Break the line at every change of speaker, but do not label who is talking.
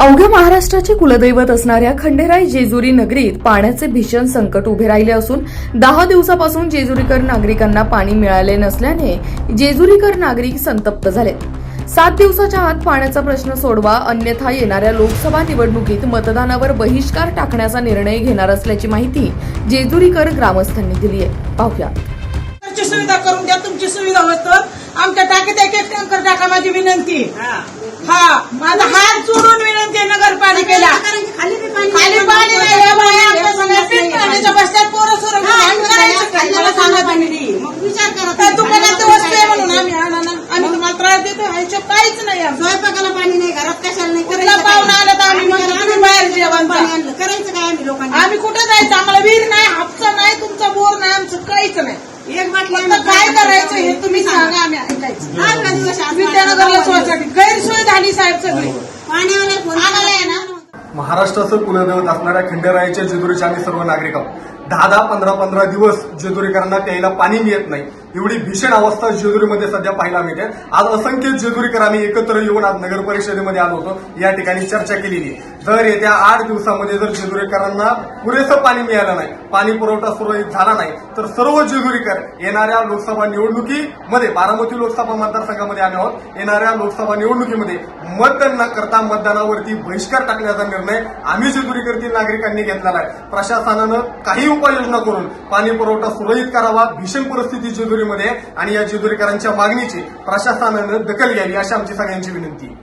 अवघ्या महाराष्ट्राचे कुलदैवत असणाऱ्या खंडेराय जेजुरी नगरीत पाण्याचे भीषण संकट उभे राहिले असून दहा दिवसापासून जेजुरीकर नागरिकांना पाणी मिळाले नसल्याने जेजुरीकर नागरिक संतप्त झाले. सात दिवसाच्या आत पाण्याचा प्रश्न सोडवा अन्यथा येणाऱ्या लोकसभा निवडणुकीत मतदानावर बहिष्कार टाकण्याचा निर्णय घेणार असल्याची माहिती जेजुरीकर ग्रामस्थांनी दिली आहे. पाहूया.
सुविधा करून द्या तुमची सुविधा होत आमच्या टाकीत एक एक टँकर टाका माझी विनंती. हा माझा हात जोडून
खाली पाणी
खाली पाणी नाही बाया आमच्या सगळ्या पीठ पाण्याच्या पोरं सोरं करायचं काय? मला सांगा तुम्ही.
मग विचार करा
वस्तू आहे म्हणून आम्ही आणा ना. आम्ही तुम्हाला त्रास देतो ह्याच्या काहीच नाही आमचं.
स्वयंपाकाला पाणी नाही घरात कशाला नाही
कुठला पाहुणा आला तर आम्ही म्हणतो तुम्ही बाहेर जेवण.
पाणी आणलं. करायचं काय आम्ही लोकांनी?
आम्ही कुठे जायचं? आम्हाला विहीर नाही हापसा नाही तुमचा बोर नाही आमचं काहीच नाही.
एक बाटली
काय करायचं हे तुम्ही सांगा आम्ही ऐकायचं. विद्यानगरला सोयसाठी गैरसोय झाली साहेब सगळी.
पाण्यावाला फोन
आम्हाला आहे
महाराष्ट्राचं कुलदैवत असणाऱ्या खंडेरायाच्या जेजुरीच्या आम्ही सर्व नागरिक आहोत. दहा दहा पंधरा पंधरा दिवस जेजुरीकरांना प्यायला पाणी मिळत नाही. एवढी भीषण अवस्था जेजुरीमध्ये सध्या पाहायला मिळते. आज असंख्य जेजुरीकर आम्ही एकत्र येऊन आज नगर परिषदेमध्ये आलो होतो. या ठिकाणी चर्चा केलेली जर येत्या आठ दिवसामध्ये जर जेजुरीकरांना पुरेसं पाणी मिळालं नाही पाणी पुरवठा सुरळीत झाला नाही तर सर्व जेजुरीकर येणाऱ्या लोकसभा निवडणुकीमध्ये बारामती लोकसभा मतदारसंघामध्ये आम्ही आहोत. येणाऱ्या लोकसभा निवडणुकीमध्ये मतदान न करता मतदानावरती बहिष्कार टाकण्याचा निर्णय आम्ही जेजुरीकरतील नागरिकांनी घेतलेला आहे. प्रशासनानं काही उपाययोजना करून पाणी पुरवठा सुरळीत करावा. भीषण परिस्थिती जेजुरीमध्ये आणि या जेजुरीकरांच्या मागणीची प्रशासनानं दखल घ्यावी अशी आमची सगळ्यांची विनंती.